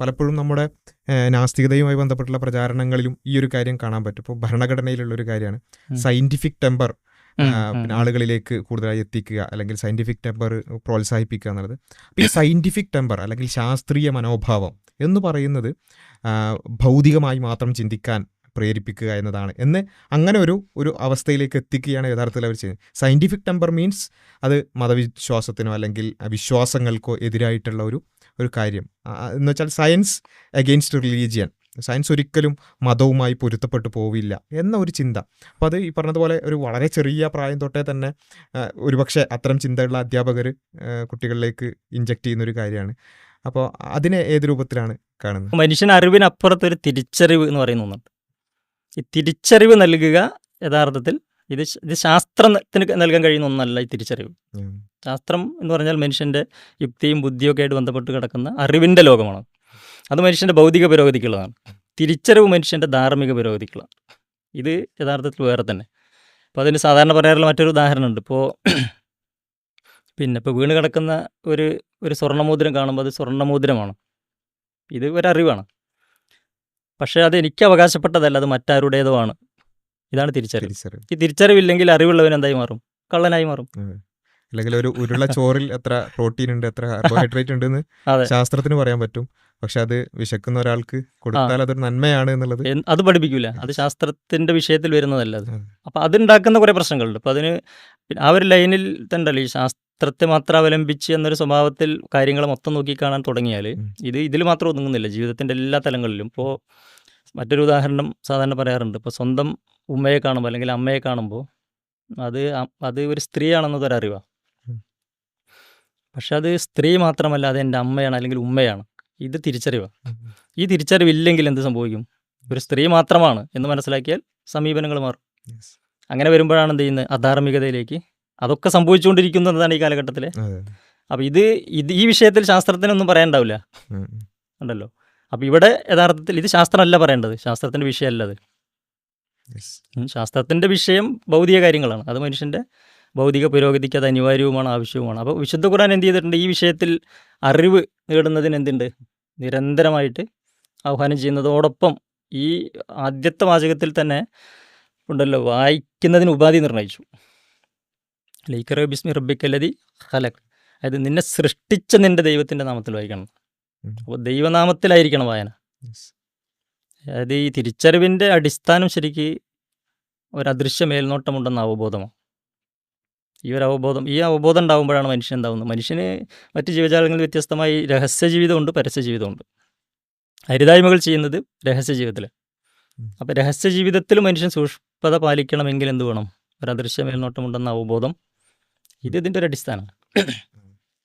പലപ്പോഴും നമ്മുടെ നാസ്തികതയുമായി ബന്ധപ്പെട്ടുള്ള പ്രചാരണങ്ങളിലും ഈ ഒരു കാര്യം കാണാൻ പറ്റും. ഇപ്പോൾ ഭരണഘടനയിലുള്ള ഒരു കാര്യമാണ്. സയന്റിഫിക് ടെമ്പർ പിന്നെ ആളുകളിലേക്ക് കൂടുതലായി എത്തിക്കുക അല്ലെങ്കിൽ സയന്റിഫിക് ടെമ്പർ പ്രോത്സാഹിപ്പിക്കുക എന്നുള്ളത്. അപ്പോൾ ഈ സയന്റിഫിക് ടെമ്പർ അല്ലെങ്കിൽ ശാസ്ത്രീയ മനോഭാവം എന്ന് പറയുന്നത് ഭൗതികമായി മാത്രം ചിന്തിക്കാൻ പ്രേരിപ്പിക്കുക എന്നതാണ്. എന്ന് അങ്ങനെ ഒരു ഒരു അവസ്ഥയിലേക്ക് എത്തിക്കുകയാണ് യഥാർത്ഥത്തിൽ അവർ ചെയ്യുന്നത്. സയന്റിഫിക് ടെമ്പർ മീൻസ് അത് മതവിശ്വാസത്തിനോ അല്ലെങ്കിൽ വിശ്വാസങ്ങൾക്കോ എതിരായിട്ടുള്ള ഒരു ഒരു കാര്യം. എന്ന് വെച്ചാൽ സയൻസ് അഗെയിൻസ്റ്റ് റിലീജിയൻ സയൻസ് ഒരിക്കലും മതവുമായി പൊരുത്തപ്പെട്ടു പോവില്ല എന്ന ഒരു ചിന്ത. അപ്പോൾ അത് ഈ പറഞ്ഞതുപോലെ ഒരു വളരെ ചെറിയ പ്രായം തൊട്ടേ തന്നെ ഒരുപക്ഷെ അത്തരം ചിന്തയുള്ള അധ്യാപകർ കുട്ടികളിലേക്ക് ഇഞ്ചക്ട് ചെയ്യുന്ന ഒരു കാര്യമാണ്. അപ്പോൾ അതിനെ ഏത് രൂപത്തിലാണ് കാണുന്നത്? മനുഷ്യൻ അറിവിനപ്പുറത്തൊരു തിരിച്ചറിവ് എന്ന് പറയുന്ന ഒന്നുണ്ട്. ഈ തിരിച്ചറിവ് നൽകുക യഥാർത്ഥത്തിൽ ഇത് ഇത് ശാസ്ത്രത്തിന് നൽകാൻ കഴിയുന്ന ഒന്നല്ല ഈ തിരിച്ചറിവ്. ശാസ്ത്രം എന്ന് പറഞ്ഞാൽ മനുഷ്യന്റെ യുക്തിയും ബുദ്ധിയൊക്കെ ആയിട്ട് ബന്ധപ്പെട്ട് കിടക്കുന്ന അറിവിന്റെ ലോകമാണ്. അത് മനുഷ്യന്റെ ഭൗതിക പുരോഗതിക്കുള്ളതാണ്. തിരിച്ചറിവ് മനുഷ്യന്റെ ധാർമ്മിക പുരോഗതിക്കുള്ളതാണ് ഇത് യഥാർത്ഥത്തിൽ വേറെ തന്നെ. അപ്പോൾ അതിന് സാധാരണ പറയാറുള്ള മറ്റൊരു ഉദാഹരണം ഉണ്ട് ഇപ്പോൾ പിന്നെ ഇപ്പോൾ വീണ് കിടക്കുന്ന ഒരു ഒരു സ്വർണമോതിരം കാണുമ്പോൾ അത് സ്വർണമോതിരമാണ്. ഇത് ഒരറിവാണ് പക്ഷേ അത് എനിക്ക് അവകാശപ്പെട്ടതല്ല. അത് മറ്റാരുടേതോ ആണ് ഇതാണ് തിരിച്ചറിവ്. ഈ തിരിച്ചറിവില്ലെങ്കിൽ അറിവുള്ളവൻ എന്തായി മാറും? കള്ളനായി മാറും. അല്ലെങ്കിൽ ഒരു ഉരുള ചോറിൽ എത്ര പ്രോട്ടീൻ ഉണ്ട് എത്ര കാർബോഹൈഡ്രേറ്റ് ഉണ്ടെന്ന് എന്ന് ശാസ്ത്രത്തിന് പറയാൻ പറ്റും. പക്ഷെ അത് വിശക്കുന്ന ഒരാൾക്ക് കൊടുത്താൽ അതൊരു നന്മയാണ് എന്നുള്ളത്. അത് പഠിപ്പിക്കൂല. അത് ശാസ്ത്രത്തിന്റെ വിഷയത്തിൽ വരുന്നതല്ല അത്. അതെ. അപ്പൊ അതുണ്ടാക്കുന്ന കുറെ പ്രശ്നങ്ങളുണ്ട്. അപ്പൊ അതിന് പിന്നെ ആ ഒരു ലൈനിൽ തന്നെ ഈ ശാസ്ത്രത്തെ മാത്രം അവലംബിച്ച് എന്നൊരു സ്വഭാവത്തിൽ കാര്യങ്ങൾ മൊത്തം നോക്കി കാണാൻ തുടങ്ങിയാൽ ഇത് ഇതിൽ മാത്രം ഒതുങ്ങുന്നില്ല. ജീവിതത്തിന്റെ എല്ലാ തലങ്ങളിലും. ഇപ്പോൾ മറ്റൊരു ഉദാഹരണം സാധാരണ പറയാറുണ്ട്. ഇപ്പോൾ സ്വന്തം ഉമ്മയെ കാണുമ്പോൾ അല്ലെങ്കിൽ അമ്മയെ കാണുമ്പോൾ അത് അത് ഒരു സ്ത്രീയാണെന്നതൊരറിവാണ്. പക്ഷെ അത് സ്ത്രീ മാത്രമല്ല അത് എന്റെ അമ്മയാണ് അല്ലെങ്കിൽ ഉമ്മയാണ്. ഇത് തിരിച്ചറിവാണ് ഈ തിരിച്ചറിവില്ലെങ്കിൽ എന്ത് സംഭവിക്കും? ഒരു സ്ത്രീ മാത്രമാണ് എന്ന് മനസ്സിലാക്കിയാൽ സമീപനങ്ങൾ മാറും. അങ്ങനെ വരുമ്പോഴാണ് എന്ത് ചെയ്യുന്നത്? അധാർമികതയിലേക്ക്. അതൊക്കെ സംഭവിച്ചുകൊണ്ടിരിക്കുന്നതാണ് ഈ കാലഘട്ടത്തിലെ. അപ്പം ഇത് ഇത് ഈ വിഷയത്തിൽ ശാസ്ത്രത്തിനൊന്നും പറയാനുണ്ടാവില്ല. ഉണ്ടല്ലോ? അപ്പം ഇവിടെ യഥാർത്ഥത്തിൽ ഇത് ശാസ്ത്രമല്ല പറയേണ്ടത്. ശാസ്ത്രത്തിന്റെ വിഷയമല്ല അത്. ശാസ്ത്രത്തിന്റെ വിഷയം ഭൗതിക കാര്യങ്ങളാണ്. അത് മനുഷ്യന്റെ ഭൗതിക പുരോഗതിക്ക് അത് അനിവാര്യവുമാണ് ആവശ്യവുമാണ്. അപ്പോൾ വിശുദ്ധ ഖുർആൻ എന്ത് ചെയ്തിട്ടുണ്ട്? ഈ വിഷയത്തിൽ അറിവ് നേടുന്നതിന് എന്തുണ്ട്? നിരന്തരമായിട്ട് ആഹ്വാനം ചെയ്യുന്നതോടൊപ്പം ഈ ആദ്യത്തെ വാചകത്തിൽ തന്നെ ഉണ്ടല്ലോ വായിക്കുന്നതിന് ഉപാധി നിർണയിച്ചു. ലൈക്കറ ബിസ്മി റബ്ബിക്കല്ലതി ഹലക് അതായത് നിന്നെ സൃഷ്ടിച്ച നിന്റെ ദൈവത്തിന്റെ നാമത്തിൽ വായിക്കണം. അപ്പോൾ ദൈവനാമത്തിലായിരിക്കണം വായന. അതായത് ഈ തിരിച്ചറിവിന്റെ അടിസ്ഥാനം ശരിക്ക് ഒരു അദൃശ്യ മേൽനോട്ടമുണ്ടെന്ന അവബോധമാണ് ഈ ഒരു അവബോധം ഈ അവബോധം ഉണ്ടാകുമ്പോഴാണ് മനുഷ്യൻ ഉണ്ടാകുന്നത് മനുഷ്യന് മറ്റ് ജീവജാലങ്ങളിൽ വ്യത്യസ്തമായി രഹസ്യ ജീവിതമുണ്ട് പരസ്യ ജീവിതമുണ്ട് ഹരിതായ്മകൾ ചെയ്യുന്നത് രഹസ്യ ജീവിതത്തിൽ. അപ്പോൾ രഹസ്യ ജീവിതത്തിൽ മനുഷ്യൻ സൂക്ഷ്മത പാലിക്കണമെങ്കിൽ എന്ത് വേണം? ഒരു അദൃശ്യ മേൽനോട്ടമുണ്ടെന്ന അവബോധം. ഇത് ഇതിന്റെ ഒരു അടിസ്ഥാനമാണ്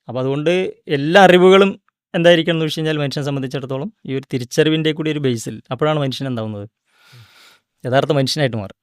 അപ്പോൾ അതുകൊണ്ട് എല്ലാ അറിവുകളും എന്തായിരിക്കണം എന്ന് വെച്ച് കഴിഞ്ഞാൽ മനുഷ്യനെ സംബന്ധിച്ചിടത്തോളം ഈ ഒരു തിരിച്ചറിവിന്റെ കൂടി ഒരു ബേസിൽ അപ്പോഴാണ് മനുഷ്യൻ എന്താവുന്നത്. യഥാർത്ഥ മനുഷ്യനായിട്ട് മാറും.